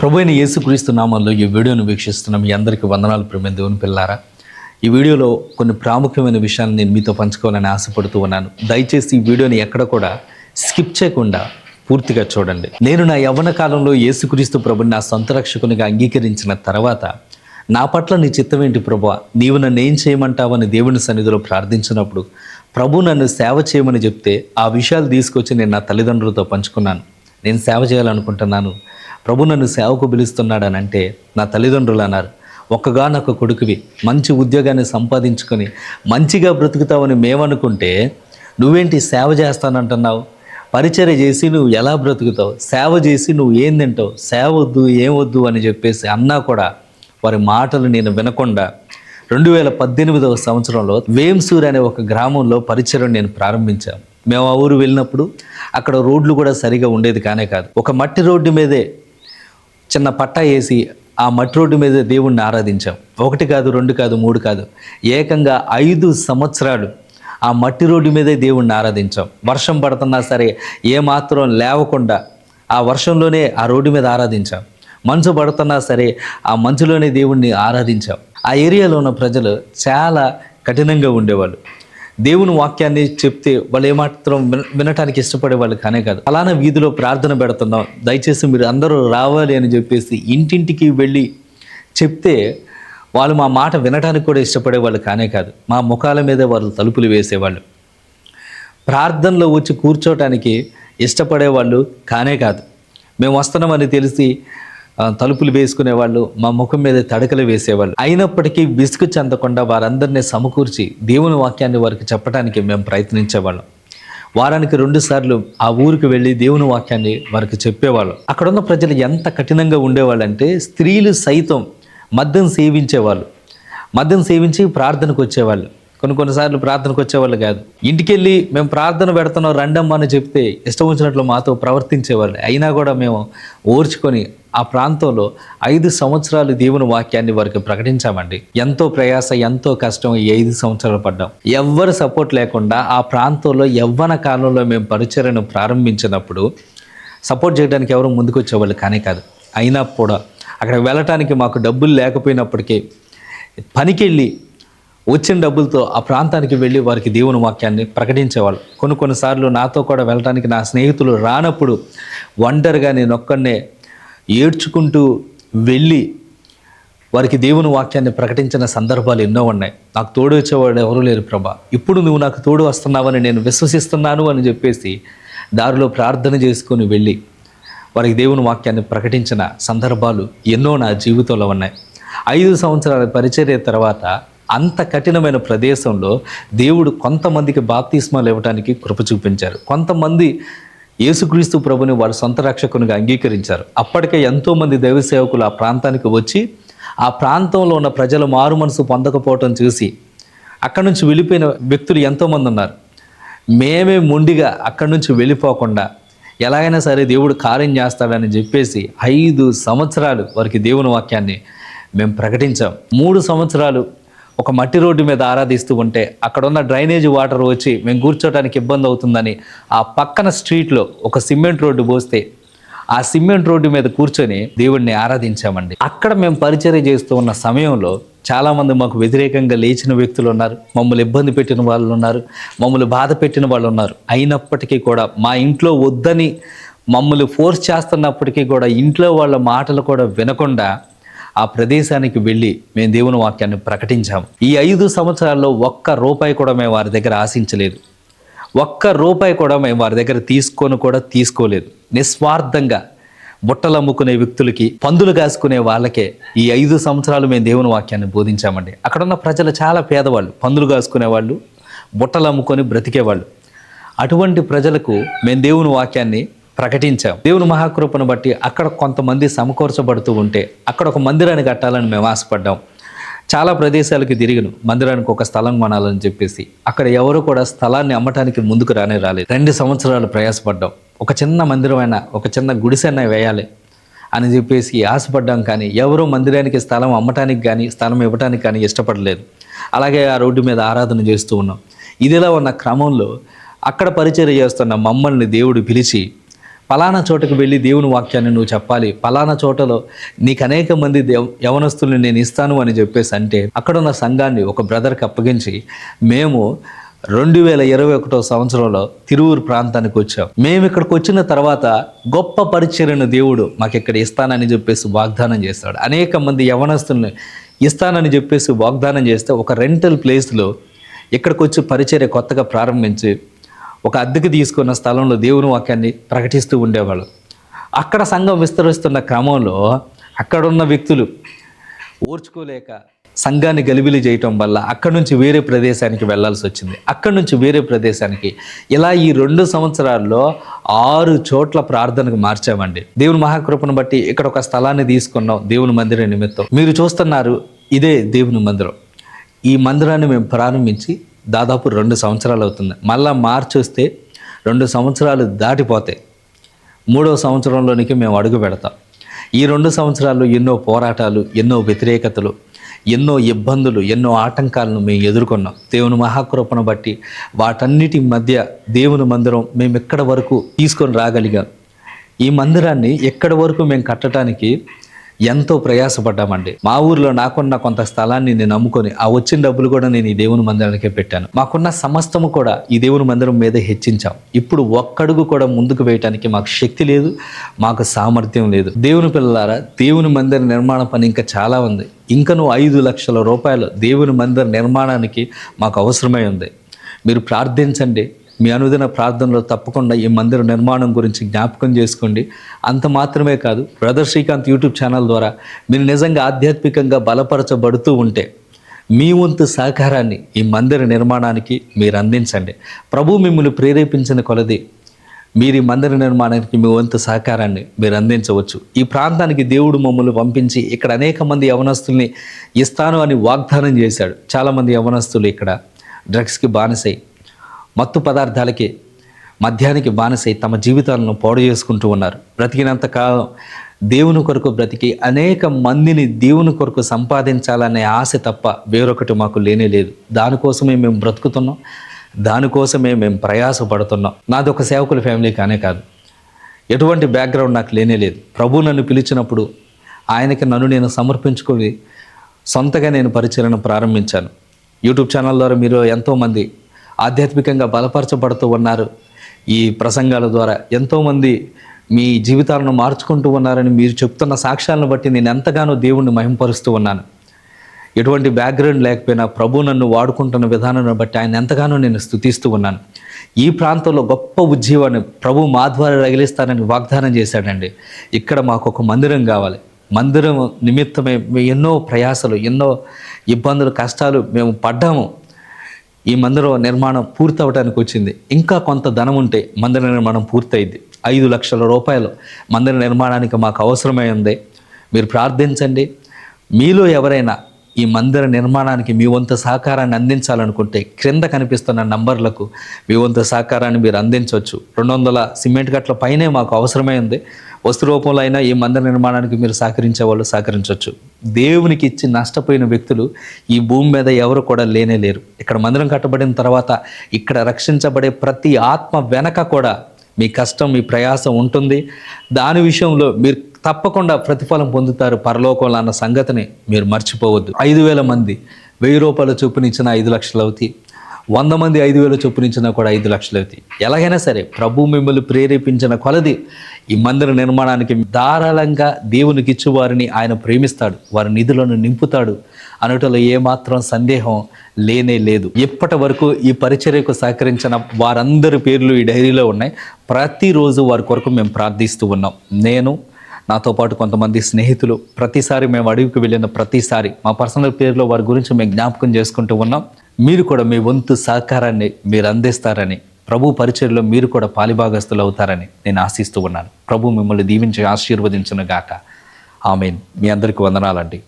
ప్రభు అయిన యేసుక్రీస్తు నామంలో ఈ వీడియోను వీక్షిస్తున్న మీ అందరికీ వందనాలు ప్రేమ దేవుని పిల్లారా. ఈ వీడియోలో కొన్ని ప్రాముఖ్యమైన విషయాలు నేను మీతో పంచుకోవాలని ఆశపడుతూ ఉన్నాను. దయచేసి ఈ వీడియోని ఎక్కడ కూడా స్కిప్ చేయకుండా పూర్తిగా చూడండి. నేను నా యవ్వన కాలంలో యేసుక్రీస్తు ప్రభుని నా సొంత రక్షకునిగా అంగీకరించిన తర్వాత నా పట్ల నీ చిత్తం ఏంటి ప్రభు? నీవు నన్ను ఏం చేయమంటావని దేవుని సన్నిధిలో ప్రార్థించినప్పుడు ప్రభు నన్ను సేవ చేయమని చెప్తే ఆ విషయాలు తీసుకొచ్చి నేను నా తల్లిదండ్రులతో పంచుకున్నాను. నేను సేవ చేయాలనుకుంటున్నాను. ప్రభు నన్ను సేవకు పిలుస్తున్నాడని అంటే నా తల్లిదండ్రులు అన్నారు. ఒక్కగానొక్క కొడుకువి మంచి ఉద్యోగాన్ని సంపాదించుకొని మంచిగా బ్రతుకుతావని మేమనుకుంటే నువ్వేంటి సేవ చేస్తానంటున్నావు? పరిచర్య చేసి నువ్వు ఎలా బ్రతుకుతావు? సేవ చేసి నువ్వు ఏం తింటావు? సేవ వద్దు ఏం వద్దు అని చెప్పేసి అన్నా కూడా వారి మాటలు నేను వినకుండా రెండు వేల పద్దెనిమిదవ సంవత్సరంలో వేంసూర్ అనే ఒక గ్రామంలో పరిచయం నేను ప్రారంభించాను. మేము ఆ ఊరు వెళ్ళినప్పుడు అక్కడ రోడ్లు కూడా సరిగా ఉండేది కానే కాదు. ఒక మట్టి రోడ్డు మీదే చిన్న పట్టా వేసి ఆ మట్టి రోడ్డు మీద దేవుణ్ణి ఆరాధించాం. ఒకటి కాదు రెండు కాదు మూడు కాదు. ఏకంగా ఐదు సంవత్సరాలు ఆ మట్టి రోడ్డు మీదే దేవుణ్ణి ఆరాధించాం. వర్షం పడుతున్నా సరే ఏమాత్రం లేవకుండా ఆ వర్షంలోనే ఆ రోడ్డు మీద ఆరాధించాం. మంచు పడుతున్నా సరే ఆ మంచులోనే దేవుణ్ణి ఆరాధించాం. ఆ ఏరియాలో ఉన్న ప్రజలు చాలా కఠినంగా ఉండేవాళ్ళు. దేవుని వాక్యాన్ని చెప్తే వాళ్ళు ఏమాత్రం వినటానికి ఇష్టపడే వాళ్ళు కానే కాదు. అలానే వీధిలో ప్రార్థన పెడుతున్నాం. దయచేసి మీరు అందరూ రావాలి అని చెప్పేసి ఇంటింటికి వెళ్ళి చెప్తే వాళ్ళు మా మాట వినటానికి కూడా ఇష్టపడే వాళ్ళు కానే కాదు. మా ముఖాల మీద వాళ్ళు తలుపులు వేసేవాళ్ళు. ప్రార్థనలో వచ్చి కూర్చోటానికి ఇష్టపడే వాళ్ళు కానే కాదు. మేము వస్తున్నామని తెలిసి తలుపులు వేసుకునేవాళ్ళు మా ముఖం మీద తడకలు వేసేవాళ్ళు. అయినప్పటికీ విసుగు చెందకుండా వారందరినీ సమకూర్చి దేవుని వాక్యాన్ని వారికి చెప్పడానికి మేము ప్రయత్నించేవాళ్ళం. వారానికి రెండు సార్లు ఆ ఊరికి వెళ్ళి దేవుని వాక్యాన్ని వారికి చెప్పేవాళ్ళం. అక్కడున్న ప్రజలు ఎంత కఠినంగా ఉండేవాళ్ళంటే స్త్రీలు సైతం మద్యం సేవించేవాళ్ళు. మద్యం సేవించి ప్రార్థనకు వచ్చేవాళ్ళు. కొన్ని కొన్నిసార్లు ప్రార్థనకు వచ్చేవాళ్ళు కాదు. ఇంటికి వెళ్ళి మేము ప్రార్థన పెడుతున్నాం రండమ్మా అని చెప్తే ఇష్టం వచ్చినట్లు మాతో ప్రవర్తించేవాళ్ళు. అయినా కూడా మేము ఓర్చుకొని ఆ ప్రాంతంలో ఐదు సంవత్సరాలు దేవుని వాక్యాన్ని వారికి ప్రకటించామండి. ఎంతో ప్రయాస ఎంతో కష్టం ఈ ఐదు సంవత్సరాలు పడ్డాం. ఎవ్వరు సపోర్ట్ లేకుండా ఆ ప్రాంతంలో యవ్వన కాలంలో మేము పరిచర్యను ప్రారంభించినప్పుడు సపోర్ట్ చేయడానికి ఎవరు ముందుకు వచ్చేవాళ్ళు కానీ కాదు. అయినా కూడా అక్కడ వెళ్ళటానికి మాకు డబ్బులు లేకపోయినప్పటికీ పనికెళ్ళి వచ్చిన డబ్బులతో ఆ ప్రాంతానికి వెళ్ళి వారికి దేవుని వాక్యాన్ని ప్రకటించేవాళ్ళు. కొన్ని కొన్నిసార్లు నాతో కూడా వెళ్ళటానికి నా స్నేహితులు రానప్పుడు ఒంటరిగా నేను ఒక్కడనే ఏడ్చుకుంటూ వెళ్ళి వారికి దేవుని వాక్యాన్ని ప్రకటించిన సందర్భాలు ఎన్నో ఉన్నాయి. నాకు తోడు వచ్చేవాడు ఎవరూ లేరు ప్రభా. ఇప్పుడు నువ్వు నాకు తోడు వస్తున్నావని నేను విశ్వసిస్తున్నాను అని చెప్పేసి దారిలో ప్రార్థన చేసుకొని వెళ్ళి వారికి దేవుని వాక్యాన్ని ప్రకటించిన సందర్భాలు ఎన్నో నా జీవితంలో ఉన్నాయి. ఐదు సంవత్సరాల పరిచర్య తర్వాత అంత కఠినమైన ప్రదేశంలో దేవుడు కొంతమందికి బాప్తిస్మాలు ఇవ్వడానికి కృప చూపించారు. కొంతమంది యేసుక్రీస్తు ప్రభుని వారి సొంత రక్షకునిగా అంగీకరించారు. అప్పటికే ఎంతోమంది దైవ సేవకులు ఆ ప్రాంతానికి వచ్చి ఆ ప్రాంతంలో ఉన్న ప్రజలు మారు మనసు పొందకపోవటం చూసి అక్కడి నుంచి వెళ్ళిపోయిన వ్యక్తులు ఎంతోమంది ఉన్నారు. మేమే మొండిగా అక్కడి నుంచి వెళ్ళిపోకుండా ఎలాగైనా సరే దేవుడు కార్యం చేస్తాడని చెప్పేసి ఐదు సంవత్సరాలు వారికి దేవుని వాక్యాన్ని మేము ప్రకటించాం. మూడు సంవత్సరాలు ఒక మట్టి రోడ్డు మీద ఆరాధిస్తూ ఉంటే అక్కడ ఉన్న డ్రైనేజ్ వాటర్ వచ్చి మేము కూర్చోడానికి ఇబ్బంది అవుతుందని ఆ పక్కన స్ట్రీట్లో ఒక సిమెంట్ రోడ్డు పోస్తే ఆ సిమెంట్ రోడ్డు మీద కూర్చొని దేవుడిని ఆరాధించామండి. అక్కడ మేము పరిచర్య చేస్తూ ఉన్న సమయంలో చాలామంది మాకు వ్యతిరేకంగా లేచిన వ్యక్తులు ఉన్నారు మమ్మల్ని ఇబ్బంది పెట్టిన వాళ్ళు ఉన్నారు మమ్మల్ని బాధ పెట్టిన వాళ్ళు ఉన్నారు. అయినప్పటికీ కూడా మా ఇంట్లో వద్దని మమ్మల్ని ఫోర్స్ చేస్తున్నప్పటికీ కూడా ఇంట్లో వాళ్ళ మాటలు కూడా వినకుండా ఆ ప్రదేశానికి వెళ్ళి మేము దేవుని వాక్యాన్ని ప్రకటించాము ఈ ఐదు సంవత్సరాల్లో ఒక్క రూపాయి కూడా మేము వారి దగ్గర ఆశించలేదు. ఒక్క రూపాయి కూడా మేము వారి దగ్గర తీసుకొని కూడా తీసుకోలేదు. నిస్వార్థంగా బుట్టలు అమ్ముకునే వ్యక్తులకి పందులు కాసుకునే వాళ్ళకే ఈ ఐదు సంవత్సరాలు మేము దేవుని వాక్యాన్ని బోధించామండి. అక్కడ ఉన్న ప్రజలు చాలా పేదవాళ్ళు. పందులు కాసుకునే వాళ్ళు బుట్టలు అమ్ముకొని బ్రతికేవాళ్ళు. అటువంటి ప్రజలకు మేము దేవుని వాక్యాన్ని ప్రకటించాం. దేవుని మహాకృపను బట్టి అక్కడ కొంతమంది సమకూర్చబడుతూ ఉంటే అక్కడ ఒక మందిరాన్ని కట్టాలని మేము ఆశపడ్డాం. చాలా ప్రదేశాలకి తిరిగిను. మందిరానికి ఒక స్థలం కొనాలని చెప్పేసి. అక్కడ ఎవరు కూడా స్థలాన్ని అమ్మటానికి ముందుకు రానే రాలేదు. రెండు సంవత్సరాలు ప్రయాసపడ్డాం. ఒక చిన్న మందిరమైనా ఒక చిన్న గుడిసెన్న వేయాలి అని చెప్పేసి ఆశపడ్డాం కానీ ఎవరు మందిరానికి స్థలం అమ్మటానికి కానీ స్థలం ఇవ్వటానికి కానీ ఇష్టపడలేదు. అలాగే ఆ రోడ్డు మీద ఆరాధన చేస్తూ ఉన్నాం. ఇదిలా ఉన్న క్రమంలో అక్కడ పరిచయం చేస్తున్న మమ్మల్ని దేవుడు పిలిచి పలానా చోటకు వెళ్ళి దేవుని వాక్యాన్ని నువ్వు చెప్పాలి. పలానా చోటలో నీకు అనేక మంది యవనస్తుల్ని నేను ఇస్తాను అని చెప్పేసి అంటే అక్కడ ఉన్న సంఘాన్ని ఒక బ్రదర్కి అప్పగించి మేము రెండు వేల ఇరవై ఒకటో సంవత్సరంలో తిరువురు ప్రాంతానికి వచ్చాం. మేము ఇక్కడికి వచ్చిన తర్వాత గొప్ప పరిచర్యను దేవుడు మాకు ఇక్కడ ఇస్తానని చెప్పేసి వాగ్దానం చేస్తాడు. అనేక మంది యవనస్తుల్ని ఇస్తానని చెప్పేసి వాగ్దానం చేస్తే ఒక రెంటల్ ప్లేస్లో ఇక్కడికి వచ్చి పరిచర్య కొత్తగా ప్రారంభించి ఒక అద్దెకు తీసుకున్న స్థలంలో దేవుని వాక్యాన్ని ప్రకటిస్తూ ఉండేవాళ్ళు. అక్కడ సంఘం విస్తరిస్తున్న క్రమంలో అక్కడున్న వ్యక్తులు ఓర్చుకోలేక సంఘాన్ని గలిబిలి చేయటం వల్ల అక్కడి నుంచి వేరే ప్రదేశానికి వెళ్ళాల్సి వచ్చింది. అక్కడి నుంచి వేరే ప్రదేశానికి ఇలా ఈ రెండు సంవత్సరాల్లో ఆరు చోట్ల ప్రార్థనకు మార్చామండి. దేవుని మహాకృపను బట్టి ఇక్కడ ఒక స్థలాన్ని తీసుకున్నాం దేవుని మందిరం నిమిత్తం. మీరు చూస్తున్నారు ఇదే దేవుని మందిరం. ఈ మందిరాన్ని మేము ప్రారంభించి దాదాపు రెండు సంవత్సరాలు అవుతుంది. మళ్ళీ మార్చి వస్తే రెండు సంవత్సరాలు దాటిపోతాయి మూడో సంవత్సరంలోనికి మేము అడుగు పెడతాం. ఈ రెండు సంవత్సరాలు ఎన్నో పోరాటాలు ఎన్నో వ్యతిరేకతలు ఎన్నో ఇబ్బందులు ఎన్నో ఆటంకాలను మేము ఎదుర్కొన్నాం. దేవుని మహాకృపను బట్టి వాటన్నిటి మధ్య దేవుని మందిరం మేము ఎక్కడ వరకు తీసుకొని రాగలిగాం? ఈ మందిరాన్ని ఎక్కడి వరకు మేము కట్టడానికి ఎంతో ప్రయాసపడ్డామండి. మా ఊర్లో నాకున్న కొంత స్థలాన్ని నేను నమ్ముకొని ఆ వచ్చిన డబ్బులు కూడా నేను ఈ దేవుని మందిరానికే పెట్టాను. మాకున్న సమస్తము కూడా ఈ దేవుని మందిరం మీద హెచ్చించాం. ఇప్పుడు ఒక్కడుగు కూడా ముందుకు వేయటానికి మాకు శక్తి లేదు మాకు సామర్థ్యం లేదు. దేవుని పిల్లలారా దేవుని మందిర నిర్మాణ పని ఇంకా చాలా ఉంది. ఇంకను ఐదు లక్షల రూపాయలు దేవుని మందిర నిర్మాణానికి మాకు అవసరమై ఉంది. మీరు ప్రార్థించండి. మీ అనుదిన ప్రార్థనలో తప్పకుండా ఈ మందిర నిర్మాణం గురించి జ్ఞాపకం చేసుకోండి. అంత మాత్రమే కాదు బ్రదర్ శ్రీకాంత్ యూట్యూబ్ ఛానల్ ద్వారా మీరు నిజంగా ఆధ్యాత్మికంగా బలపరచబడుతూ ఉంటే మీ వంతు సహకారాన్ని ఈ మందిర నిర్మాణానికి మీరు అందించండి. ప్రభు మిమ్మల్ని ప్రేరేపించిన కొలది మీరు ఈ మందిర నిర్మాణానికి మీ వంతు సహకారాన్ని మీరు అందించవచ్చు. ఈ ప్రాంతానికి దేవుడు మమ్మల్ని పంపించి ఇక్కడ అనేక మంది యవనస్తుల్ని ఇస్తాను అని వాగ్దానం చేశాడు. చాలామంది యవనస్తులు ఇక్కడ డ్రగ్స్కి బానిసై మత్తు పదార్థాలకి మద్యానికి బానిసై తమ జీవితాలను పాడు చేసుకుంటూ ఉన్నారు. బ్రతికినంత కాలం దేవుని కొరకు బ్రతికి అనేక మందిని దేవుని కొరకు సంపాదించాలనే ఆశ తప్ప వేరొకటి మాకు లేనే లేదు. దానికోసమే మేము బ్రతుకుతున్నాం. దానికోసమే మేము ప్రయాసపడుతున్నాం. నాది ఒక సేవకుల ఫ్యామిలీ కానే కాదు. ఎటువంటి బ్యాక్గ్రౌండ్ నాకు లేనే లేదు. ప్రభు నన్ను పిలిచినప్పుడు ఆయనకి నన్ను నేను సమర్పించుకొని సొంతగా నేను పరిచయను ప్రారంభించాను. యూట్యూబ్ ఛానల్ ద్వారా మీరు ఎంతోమంది ఆధ్యాత్మికంగా బలపరచబడుతూ ఉన్నారు. ఈ ప్రసంగాల ద్వారా ఎంతోమంది మీ జీవితాలను మార్చుకుంటూ ఉన్నారని మీరు చెప్తున్న సాక్ష్యాలను బట్టి నేను ఎంతగానో దేవుణ్ణి మహింపరుస్తూ ఉన్నాను. ఎటువంటి బ్యాక్గ్రౌండ్ లేకపోయినా ప్రభు నన్ను వాడుకుంటున్న విధానాన్ని బట్టి ఆయన ఎంతగానో నేను స్థుతిస్తూ ఉన్నాను. ఈ ప్రాంతంలో గొప్ప ఉద్యీవాన్ని ప్రభు మా ద్వారా రగిలిస్తానని వాగ్దానం చేశాడండి. ఇక్కడ మాకు ఒక మందిరం కావాలి. మందిరం నిమిత్తమే ఎన్నో ప్రయాసలు ఎన్నో ఇబ్బందులు కష్టాలు మేము పడ్డాము. ఈ మందిరం నిర్మాణం పూర్తవటానికి వచ్చింది. ఇంకా కొంత ధనం ఉంటే మందిర నిర్మాణం పూర్తయింది. ఐదు లక్షల రూపాయలు మందిర నిర్మాణానికి మాకు అవసరమై ఉంది. మీరు ప్రార్థించండి. మీలో ఎవరైనా ఈ మందిర నిర్మాణానికి మీ వంతు సహకారాన్ని అందించాలనుకుంటే క్రింద కనిపిస్తున్న నంబర్లకు మీ వంతు సహకారాన్ని మీరు అందించవచ్చు. రెండు వందల సిమెంట్ గట్ల పైనే మాకు అవసరమై ఉంది. వస్తు రూపంలో అయినా ఈ మందిర నిర్మాణానికి మీరు సహకరించే వాళ్ళు సహకరించవచ్చు. దేవునికి ఇచ్చి నష్టపోయిన వ్యక్తులు ఈ భూమి మీద ఎవరు కూడా లేనే లేరు. ఇక్కడ మందిరం కట్టబడిన తర్వాత ఇక్కడ రక్షించబడే ప్రతి ఆత్మ వెనక కూడా మీ కష్టం మీ ప్రయాసం ఉంటుంది. దాని విషయంలో మీరు తప్పకుండా ప్రతిఫలం పొందుతారు పరలోకంలో అన్న సంగతిని మీరు మర్చిపోవద్దు. ఐదు వేల మంది వెయ్యి రూపాయల చొప్పునిచ్చిన ఐదు లక్షలు అవుతాయి. వంద మంది ఐదు వేల చొప్పునిచ్చినా కూడా ఐదు లక్షలు అవుతాయి. ఎలాగైనా సరే ప్రభు మిమ్మల్ని ప్రేరేపించిన కొలది ఈ మందిర నిర్మాణానికి ధారాళంగా దేవునికి ఇచ్చు వారిని ఆయన ప్రేమిస్తాడు. వారి నిధులను నింపుతాడు అనటంలో ఏమాత్రం సందేహం లేనే లేదు. ఇప్పటి వరకు ఈ పరిచర్యకు సహకరించిన వారందరి పేర్లు ఈ డైరీలో ఉన్నాయి. ప్రతిరోజు వారి కొరకు మేము ప్రార్థిస్తూ ఉన్నాం. నేను నాతో పాటు కొంతమంది స్నేహితులు ప్రతిసారి మేము అడవికి వెళ్ళిన ప్రతిసారి మా పర్సనల్ పేరులో వారి గురించి మేము జ్ఞాపకం చేసుకుంటూ ఉన్నాం. మీరు కూడా మీ వంతు సహకారాన్ని మీరు అందిస్తారని ప్రభు పరిచయలో మీరు కూడా పాలిభాగస్తులు అవుతారని నేను ఆశిస్తూ ఉన్నాను. ప్రభు మిమ్మల్ని దీవించి ఆశీర్వదించిన గాక ఆమెన్. మీ అందరికీ వందనాలండి.